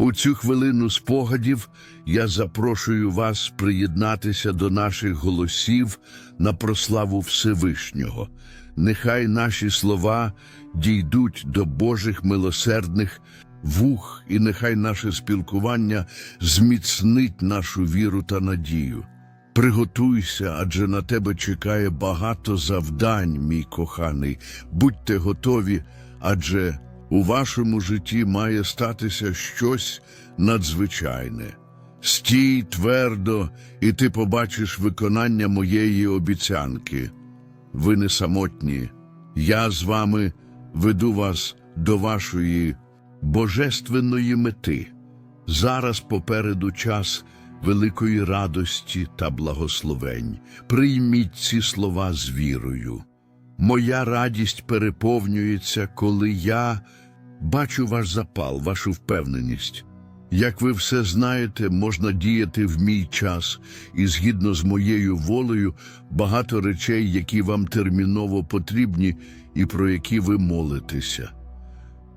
У цю хвилину спогадів я запрошую вас приєднатися до наших голосів на прославу Всевишнього. Нехай наші слова дійдуть до Божих милосердних вух, і нехай наше спілкування зміцнить нашу віру та надію. Приготуйся, адже на тебе чекає багато завдань, мій коханий. Будьте готові, адже у вашому житті має статися щось надзвичайне. Стій твердо, і ти побачиш виконання моєї обіцянки. Ви не самотні. Я з вами веду вас до вашої божественної мети. Зараз попереду час великої радості та благословень. Прийміть ці слова з вірою. Моя радість переповнюється, коли я бачу ваш запал, вашу впевненість. Як ви все знаєте, можна діяти в мій час, і згідно з моєю волею багато речей, які вам терміново потрібні і про які ви молитеся.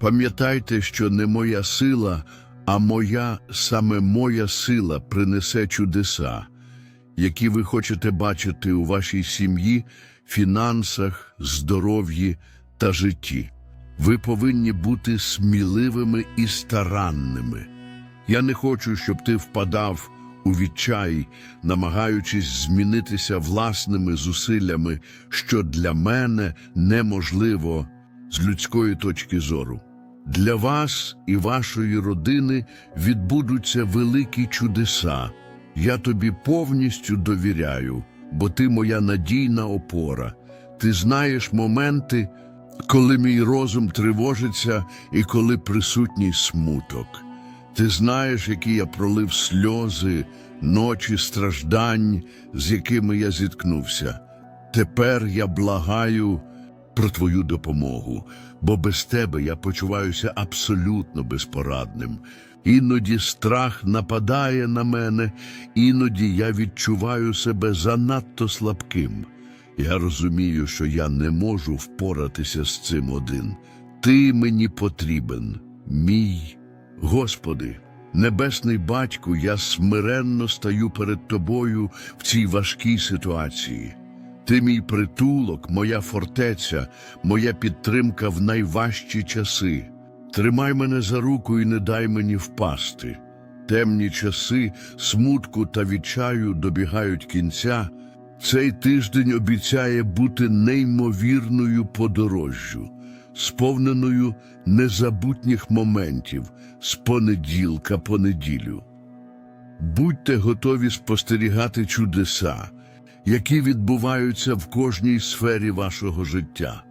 Пам'ятайте, що не моя сила, а моя саме моя сила принесе чудеса, які ви хочете бачити у вашій сім'ї, фінансах, здоров'ї та житті. Ви повинні бути сміливими і старанними. Я не хочу, щоб ти впадав у відчай, намагаючись змінитися власними зусиллями, що для мене неможливо з людської точки зору. Для вас і вашої родини відбудуться великі чудеса. Я тобі повністю довіряю, бо ти моя надійна опора. Ти знаєш моменти, коли мій розум тривожиться і коли присутній смуток. Ти знаєш, які я пролив сльози, ночі страждань, з якими я зіткнувся. Тепер я благаю про твою допомогу, бо без тебе я почуваюся абсолютно безпорадним. Іноді страх нападає на мене, іноді я відчуваю себе занадто слабким. Я розумію, що я не можу впоратися з цим один. Ти мені потрібен, мій Господи, Небесний Батьку, я смиренно стаю перед Тобою в цій важкій ситуації. Ти мій притулок, моя фортеця, моя підтримка в найважчі часи. Тримай мене за руку і не дай мені впасти. Темні часи смутку та відчаю добігають кінця. Цей тиждень обіцяє бути неймовірною подорожжю, сповненою незабутніх моментів з понеділка по неділю. Будьте готові спостерігати чудеса, які відбуваються в кожній сфері вашого життя.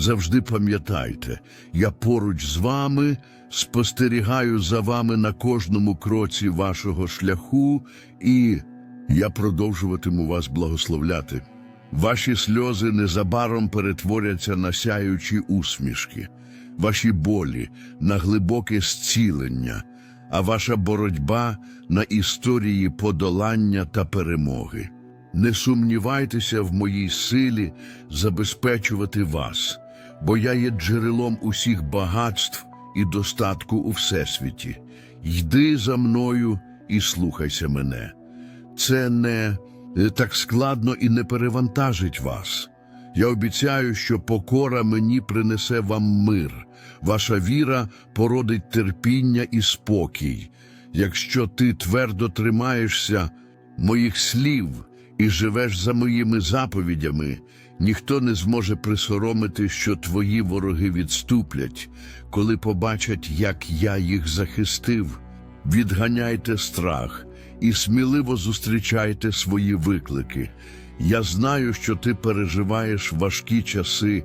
Завжди пам'ятайте, я поруч з вами спостерігаю за вами на кожному кроці вашого шляху, і я продовжуватиму вас благословляти. Ваші сльози незабаром перетворяться на сяючі усмішки, ваші болі на глибоке зцілення, а ваша боротьба на історії подолання та перемоги. Не сумнівайтеся в моїй силі забезпечувати вас, бо я є джерелом усіх багатств і достатку у всесвіті. Йди за мною і слухайся мене. Це не е, так складно і не перевантажить вас. Я обіцяю, що покора мені принесе вам мир. Ваша віра породить терпіння і спокій. Якщо ти твердо тримаєшся моїх слів і живеш за моїми заповідями, ніхто не зможе присоромити, що твої вороги відступлять, коли побачать, як я їх захистив. Відганяйте страх і сміливо зустрічайте свої виклики. Я знаю, що ти переживаєш важкі часи,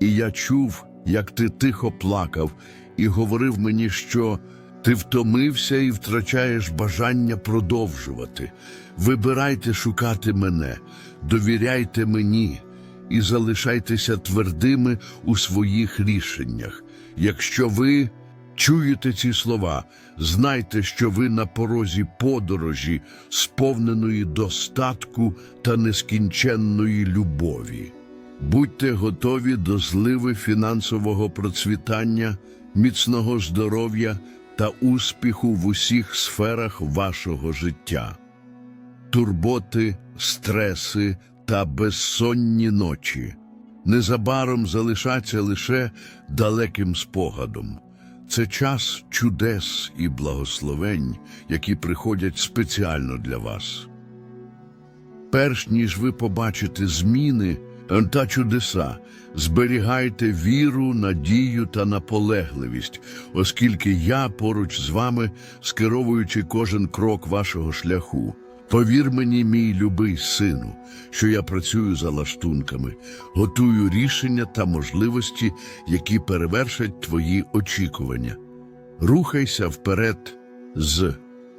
і я чув, як ти тихо плакав і говорив мені, що ти втомився і втрачаєш бажання продовжувати. Вибирайте шукати мене, довіряйте мені і залишайтеся твердими у своїх рішеннях. Якщо ви чуєте ці слова, знайте, що ви на порозі подорожі, сповненої достатку та нескінченної любові. Будьте готові до зливи фінансового процвітання, міцного здоров'я та успіху в усіх сферах вашого життя. Турботи, стреси та безсонні ночі незабаром залишаться лише далеким спогадом. Це час чудес і благословень, які приходять спеціально для вас. Перш ніж ви побачите зміни та чудеса, зберігайте віру, надію та наполегливість, оскільки я поруч з вами, скеровуючи кожен крок вашого шляху. Повір мені, мій любий сину, що я працюю за лаштунками, готую рішення та можливості, які перевершать твої очікування. Рухайся вперед з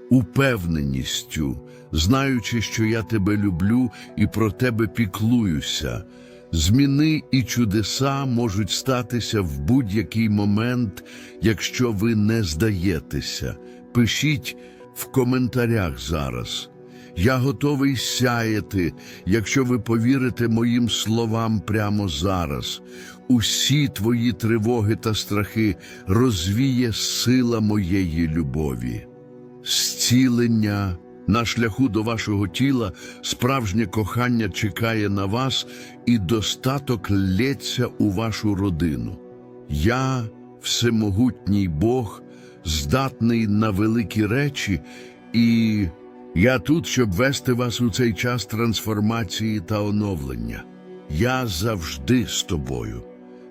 упевненістю, знаючи, що я тебе люблю і про тебе піклуюся. Зміни і чудеса можуть статися в будь-який момент, якщо ви не здаєтеся. Пишіть в коментарях зараз. Я готовий сяяти, якщо ви повірите моїм словам прямо зараз. Усі твої тривоги та страхи розвіє сила моєї любові. Зцілення на шляху до вашого тіла, справжнє кохання чекає на вас, і достаток лється у вашу родину. Я, всемогутній Бог, здатний на великі речі, і я тут, щоб вести вас у цей час трансформації та оновлення. Я завжди з тобою.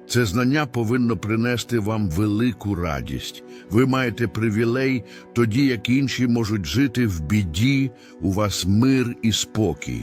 Це знання повинно принести вам велику радість. Ви маєте привілей, тоді як інші можуть жити в біді, у вас мир і спокій.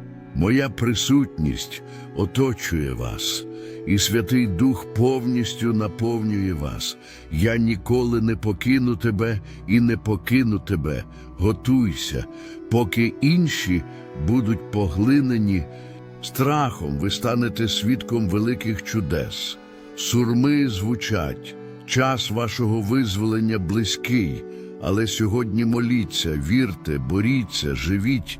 Моя присутність оточує вас, і Святий Дух повністю наповнює вас. Я ніколи не покину тебе і не покину тебе. Готуйся, поки інші будуть поглинені страхом, ви станете свідком великих чудес. Сурми звучать, час вашого визволення близький, але сьогодні моліться, вірте, боріться, живіть,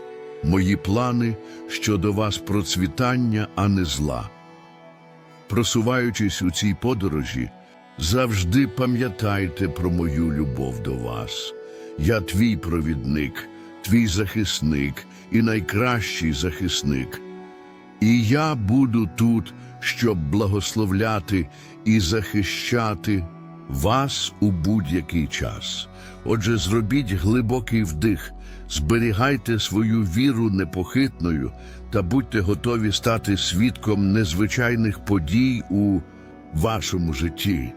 Мої плани щодо вас процвітання, а не зла. Просуваючись у цій подорожі, завжди пам'ятайте про мою любов до вас. Я твій провідник, твій захисник і найкращий захисник. І я буду тут, щоб благословляти і захищати вас у будь-який час. Отже, зробіть глибокий вдих, зберігайте свою віру непохитною та будьте готові стати свідком незвичайних подій у вашому житті.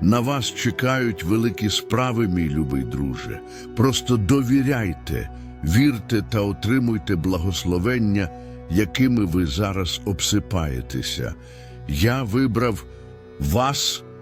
На вас чекають великі справи, мій любий друже. Просто довіряйте, вірте та отримуйте благословення, якими ви зараз обсипаєтеся. Я вибрав вас,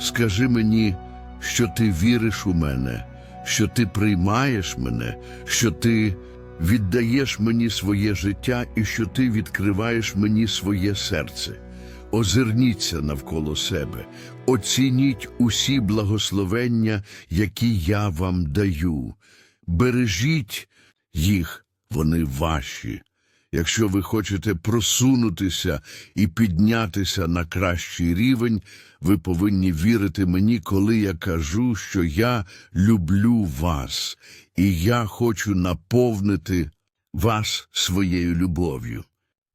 Скажи мені, що ти віриш у мене, що ти приймаєш мене, що ти віддаєш мені своє життя і що ти відкриваєш мені своє серце. Озирніться навколо себе, оцініть усі благословення, які я вам даю. Бережіть їх, вони ваші. Якщо ви хочете просунутися і піднятися на кращий рівень, ви повинні вірити мені, коли я кажу, що я люблю вас, і я хочу наповнити вас своєю любов'ю.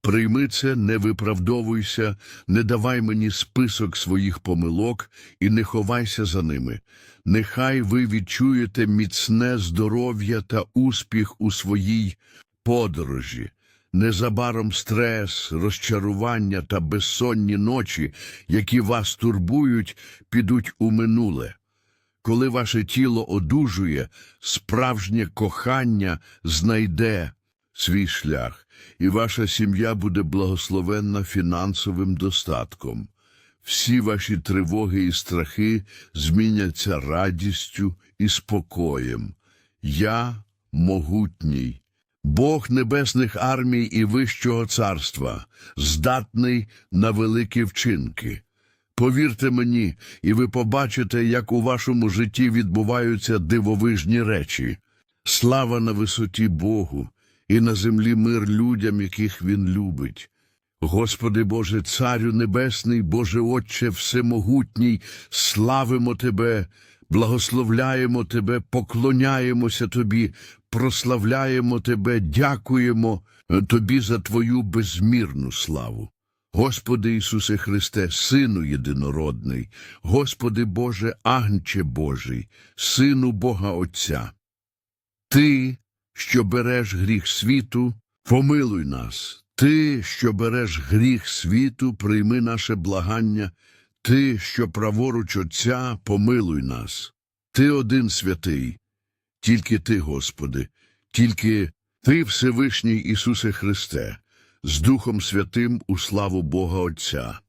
Прийми це, не виправдовуйся, не давай мені список своїх помилок і не ховайся за ними. Нехай ви відчуєте міцне здоров'я та успіх у своїй подорожі. Незабаром стрес, розчарування та безсонні ночі, які вас турбують, підуть у минуле. Коли ваше тіло одужує, справжнє кохання знайде свій шлях, і ваша сім'я буде благословенна фінансовим достатком. Всі ваші тривоги і страхи зміняться радістю і спокоєм. Я могутній. Бог небесних армій і вищого царства, здатний на великі вчинки. Повірте мені, і ви побачите, як у вашому житті відбуваються дивовижні речі. Слава на висоті Богу, і на землі мир людям, яких Він любить. Господи Боже, Царю Небесний, Боже Отче Всемогутній, славимо Тебе, благословляємо Тебе, поклоняємося Тобі, прославляємо Тебе, дякуємо е, Тобі за Твою безмірну славу. Господи Ісусе Христе, Сину єдинородний, Господи Боже, Агнче Божий, Сину Бога Отця. Ти, що береш гріх світу, помилуй нас. Ти, що береш гріх світу, прийми наше благання. Ти, що праворуч Отця, помилуй нас. Ти один святий, тільки Ти, Господи, тільки Ти, Всевишній Ісусе Христе, з Духом Святим у славу Бога Отця.